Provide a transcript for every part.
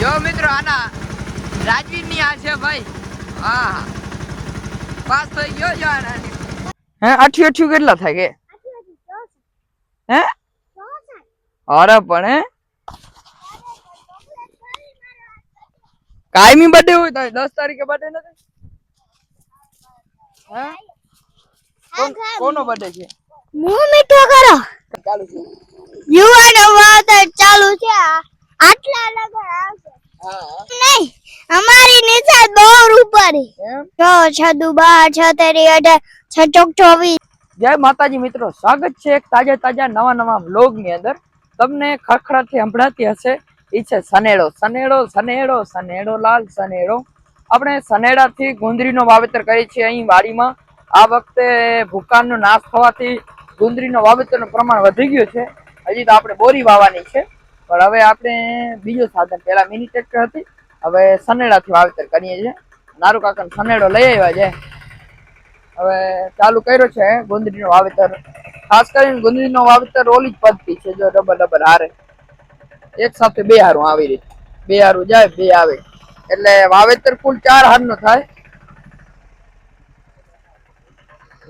જો મિત્રો આના રાજવીરની આ છે ભાઈ. હા. પાસ થઈ ગયો જો આના. હે અઠ્યું અઠ્યું કેટલા થાય કે? હે? અરે પણ હે. કાયમી બર્થડે હોય તો દસ તારીખે બર્થડે નથી? હે? કોનો બર્થડે છે? હું મીઠો કરો. ચાલુ છે. યુવાનો વાત ચાલુ છે આટલા અલગ આવશે નહીં અમારી નિશાળ બહુ ઉપર છ. છ દુબા છ તેરી અઢાર છ ચોક ચોવીસ. જય માતાજી મિત્રો સ્વાગત છે એક તાજા તાજા નવા નવા વ્લોગની અંદર. તમને ખડખડાથી સંભળાતી હશે. એ છે સનેડો સનેડો સનેડો સનેડો લાલ સનેડો. આપણે સનેડાથી ગુંદરીનો વાવેતર કરીએ છીએ અહીં વાડીમાં. આ વખતે ભૂકાનનો નાશ થવાથી ગુંદરીનો વાવેતરનું પ્રમાણ વધી ગયું છે. હજી તો આપણે બોરી વાવવાની છે. પણ હવે આપણે બીજું સાધન પેલા મિની ટ્રેક્ટર હતી. હવે સનેડાથી વાવેતર કરીએ છીએ. નારું કાકાનો સનેડો લઈ આવ્યા છે. હવે ચાલુ કર્યો છે ગુંદરીનો વાવેતર. ખાસ કરીને ગુંદરીનો વાવેતર ઓલી જ પદ્ધતિ છે, જો ડબલ ડબલ હારે. એક સાથે બે હારું આવી રહી. બે હારું જાય, બે આવે. એટલે વાવેતર કુલ ચાર હારનું થાય.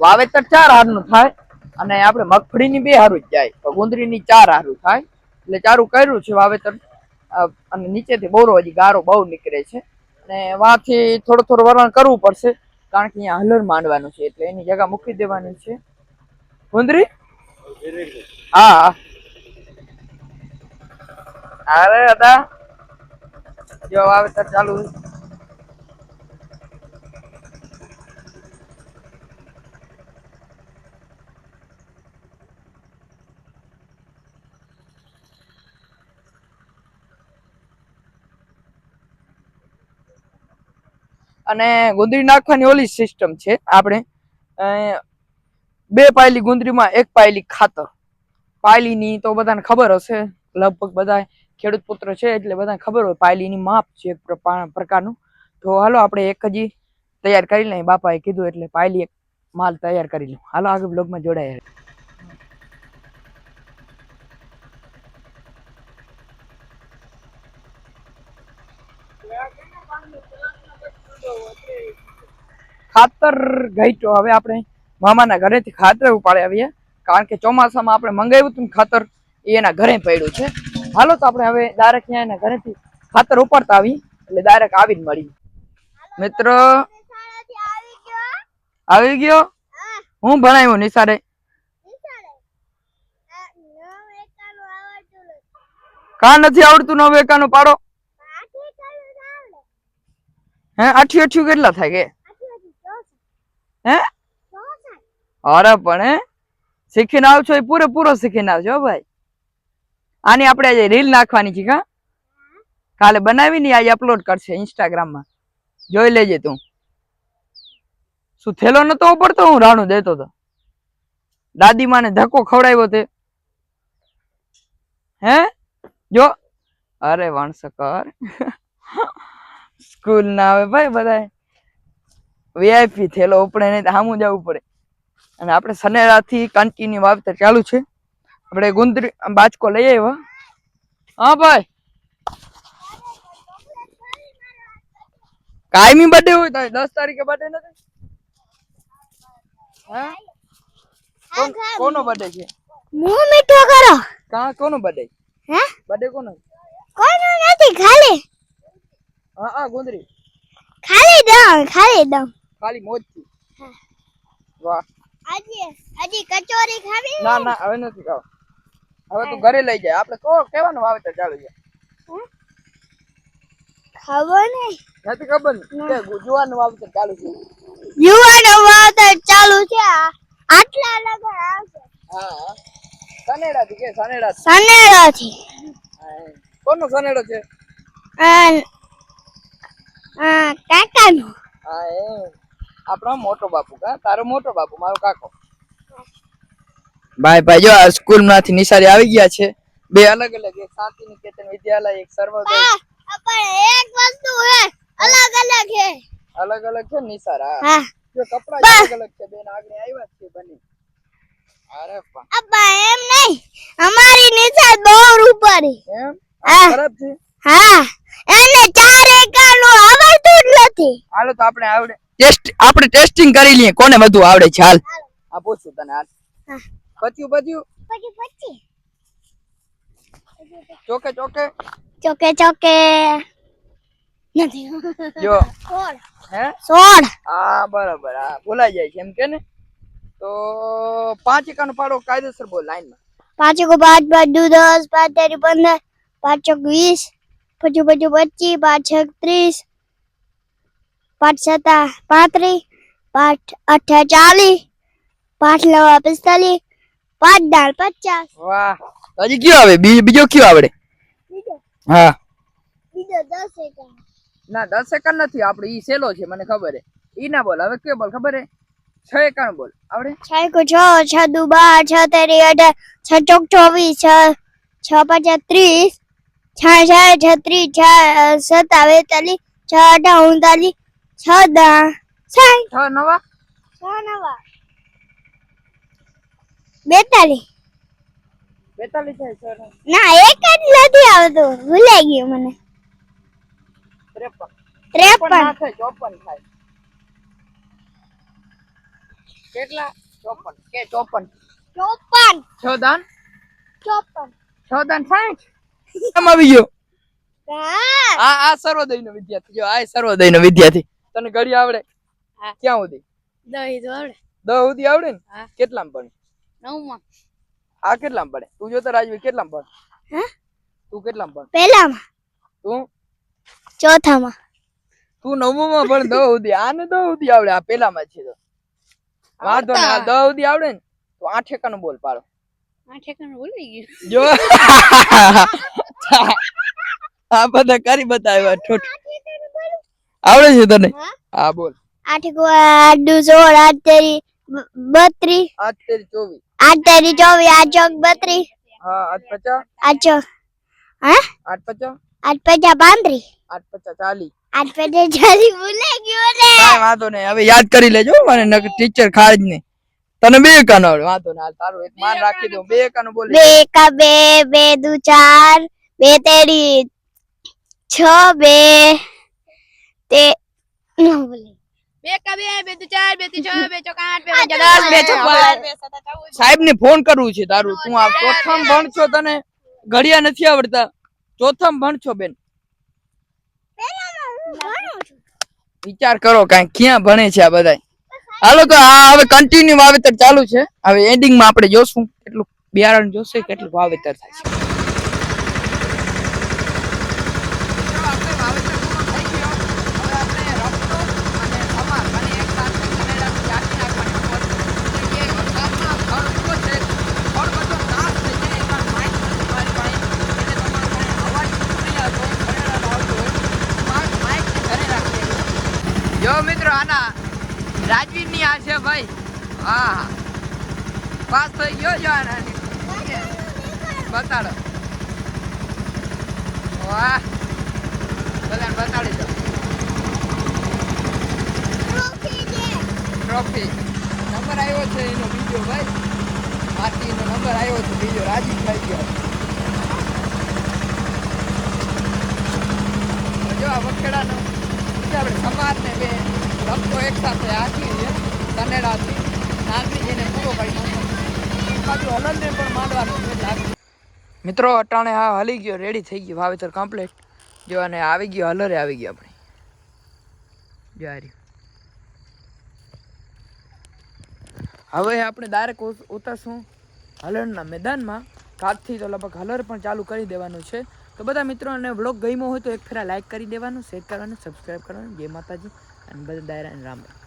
વાવેતર ચાર હારનું થાય. અને આપણે મગફળીની બે હારું જ જાય. ગુંદરીની ચાર હારું થાય. એટલે ચારું કર્યું છે વાવેતર. અને નીચેથી બોરો હજી ગારો બહુ નીકળે છે. અને વાથી થોડું થોડું વરણ કરવું પડશે, કારણ કે અહીંયા હલર માંડવાનું છે, એટલે એની જગ્યા મૂકી દેવાની છે. ગુંદરી હા. અરે દાદા જો વાવેતર ચાલુ અને ગુંદરી નાખવાની ઓલી સિસ્ટમ છે. આપણે બે પાયલી ગુંદરીમાં એક પાયલી ખાતર. પાયલીની તો બધાને ખબર હશે. લગભગ બધા ખેડૂત પુત્ર છે એટલે બધાને ખબર હોય પાયલીની માપ છે એક પ્રકારનું. તો હાલો આપણે એક હજી તૈયાર કરી લઈએ. બાપાએ કીધું એટલે પાયલી એક માલ તૈયાર કરી લઉં હાલો આગળ બ્લોગમાં જોડાયા. ખાતર ઘટ્યો. હવે આપણે મામાના ઘરેથી ખાતર ઉપાડી આવીએ. કારણ કે ચોમાસામાં આપણે મંગાવ્યું હતું ખાતર એના ઘરે પડ્યું છે. હાલો તો આપણે હવે ડાયરેક્ટ ત્યાં એના ઘરેથી ખાતર ઉપાડતા આવી એટલે ડાયરેક્ટ આવીને મળી મિત્ર, આવી ગયો? હા ભણાવ્યું નિશાળે? કા નથી આવડતું નવ એકાનો પાડો? હે અઠ્યું અઠ્યું કેટલા થાય કે? હે? અરે પણ, હે? શીખીને આવશો એ પૂરેપૂરો શીખીને આવજો ભાઈ. આની આપણે આજે રીલ નાખવાની છે કાલે બનાવીને આજે અપલોડ કરશે ઇન્સ્ટાગ્રામમાં જોઈ લેજે તું. શું થેલો નતો પડતો હું રાણું દેતો તો. દાદીમાને ધક્કો ખવડાવ્યો તે. હે? જો. અરે વણસકર. સ્કૂલ ના આવે ભાઈ બધાય. વીઆઈપી થેલો ઉપડે નહીં સામું જવું પડે. અને આપણે સનેરાથી કન્ટિન્યુ વાવતર ચાલુ છે. આપણે ગુંદરી બાચકો લઈ આવ્યો. હા ભાઈ. કાયમી બર્થડે હોય તો દસ તારીખે બર્થડે નથી? કોનો બર્થડે છે? મું મીઠો કરો. કા કોનો બર્થડે? હે? બર્થડે કોનો? કોનો નથી ખાલી. હા હા ગુંદરી. ખાલી દમ ખાલી દમ. ખાલી મોજથી વાહ. આજે આજે કચોરી ખાવી ના ના? હવે નથી ખાવ. હવે તું ઘરે લઈ જાય. આપણે કો કેવાનું વાવેતર ચાલુ છે. ખબર નહીં નથી ખબર કે જુવાનું વાવેતર ચાલુ છે. યુવાનો વાવેતર ચાલુ છે? આટલા લગન આવશે. હા સનેડા થી કે સનેડા સનેડોથી કોનો સનેડો છે? કાકાનું. હા એ આપણો મોટો બાપુ કા? તારો મોટો બાપુ મારો કાકો. ભાઈ ભાઈ જો આ સ્કૂલમાંથી નિશાળી આવી ગયા છે. બે અલગ અલગ એક શાંતિ નિકેતન વિદ્યાલય એક સર્વોદય. પણ એક વસ્તુ હે અલગ અલગ હે. અલગ અલગ છે નિશાળ? હા. જો કપડા અલગ અલગ છે બેન આગળ આવ્યા જ છે બને. અરે પા અબ્બા એમ નહીં. અમારી નિશાળ બહુ ઉપર હે. એમ? હા. ખરાબ છે? હા. એમ હાલો તો આપણે આવડે. ટેસ્ટ આપણે ટેસ્ટિંગ કરી લઈએ. કોને વધુ આવડે છે? હાલ. આ પૂછું તને હાલ. હા. પત્યું પત્યું પછી પછી ચોકે ચોકે? ચોકે ચોકે. નથી. જો. સોળ. હે? સોળ. હા બરાબર. હા ભૂલાઈ જાય છે એમ કે ને? તો પાંચ એકાનો પાડો કાયદેસર બોલ લાઈનમાં. પાંચ કો પાંચ પાંચ દુ દસ પાંચ તેરી પંદર પાંચ ચોક વીસ પચું પચું પચીસ પાંચ છ ત્રીસ પાંચ સત્તા પાંત્રીસ પાંચ અઠા ચાલીસ પાંચ નવા પિસ્તાલીસ પાંચ દાળ પચાસ. વાહ. હજી કયો આવે? બીજો કયો આવડે? હા. બીજો દસ એકર ના દસ સેકન્ડ નથી. આપણે ઈ સેલો છે મને ખબર હે. ઈ ના બોલ. હવે કયો બોલ? ખબર હે? છ એકાણ બોલ. આવડે? છ કો છ છ દુ બાર છ તેરી અઢાર છ ચોક ચોવીસ છ છ પચાસ ત્રીસ છ છ છત્રીસ છ સત્તા બેતાલીસ છ અઢા ઉનતાલીસ છ દા. છ છ નવા? છ નવા. બેતાલીસ બેતાલીસ છે છ ના એક જ નથી આવતો. ભૂલાઈ ગયું મને. ત્રેપન. ત્રેપન. થાય ચોપન થાય. કેટલા? ચોપન. કે ચોપન? ચોપન. છ દાન? ચોપન. છ દાન સાઠ? કેમ આવી ગયો. આ આ સર્વોદય નો વિદ્યાર્થી. જો આ સર્વોદય નો વિદ્યાર્થી. તને ઘડી આવડે? ક્યાં સુધી? દહીં તો આવડે. દહ સુધી આવડે ને. કેટલામાં ભણે? નવમાં. આ કેટલામાં ભણે? તું જો તો રાજવી કેટલામાં ભણ? તું કેટલામાં ભણે? પહેલામાં. તું? ચોથામાં. તું નવમું ભણ દહ સુધી. આને દહ સુધી આવડે? આ પેલામાં જ છે તો. વાંધો ને આ દહ સુધી આવડે ને તો આઠ એકાનું બોલ પાડો. આઠ ઠેકાણું બોલી ગયું. જો. આ બધા કરી બતાવ્યા ઠોઠ. આવડે છે તને? હા? બોલ. આઠ દુ સોળ આઠ તેરી બત્રી આઠ તેરી ચોવીસ. આઠ તેરી ચોવીસ આઠ ચોક બત્રી હા આઠ પચાસ. આઠ ચોક હા? આઠ પચાસ? આઠ પચાસ પાંત્રી આઠ પચાસ ચાલીસ. આઠ પચાસ ચાલીસ ભૂલાઈ ગયું ને. કાંઈ વાંધો નહીં. હવે યાદ કરી લેજો મને ટીચર જ નહીં. તને બે એકાનો આવડે. વાંધો નહીં. તારું એક માન રાખી દઉં બે એકાનો બોલે. બે એકા બે બે દુ ચાર બે તેરી છ બે. તે છ સાહેબ ને ફોન કરવું છે તારું. તું આ ચોથામાં ભણશો તને ઘડિયા નથી આવડતા. ચોથમ ભણ છો બેન. વિચાર કરો કઈ ક્યાં ભણે છે આ બધા હાલો તો આ હવે કન્ટિન્યુ વાવેતર ચાલુ છે. હવે એન્ડિંગમાં આપણે જોશું કેટલું બિયારણ જોશે કેટલું વાવેતર થાય છે જો મિત્રો આના રાજવીરની આ છે ભાઈ હા હા. પાસ થઈ ગયો જો આના? બતાડો. વાહ. બધાને બતાડી દો. ટ્રોફી નંબર આવ્યો છે એનો બીજો ભાઈ. માટીનો નંબર આવ્યો છે બીજો. રાજી થઈ ગયો. જો આ વખેડાનો, આપણે સમાજને બે રમતો એક સાથે હાકી છે હલનને પણ માંડવાનું. મિત્રો, અટાણે હા હલી ગયો રેડી થઈ ગયો, વાવેતર કમ્પ્લીટ જો અને આવી ગયો, હલરે આવી ગયો આપણે. જો હવે આપણે ડાયરેક્ટ ઉતરશું હલરના મેદાનમાં. કાલથી તો લગભગ હલર પણ ચાલુ કરી દેવાનું છે. તો બધા મિત્રોને વ્લોગ ગમ્યો હોય તો એક ફેરા લાઇક કરી દેવાનું શેર કરવાનું સબસ્ક્રાઈબ કરવાનું. જય માતાજી, અને બધા દાયરા રામ રામ.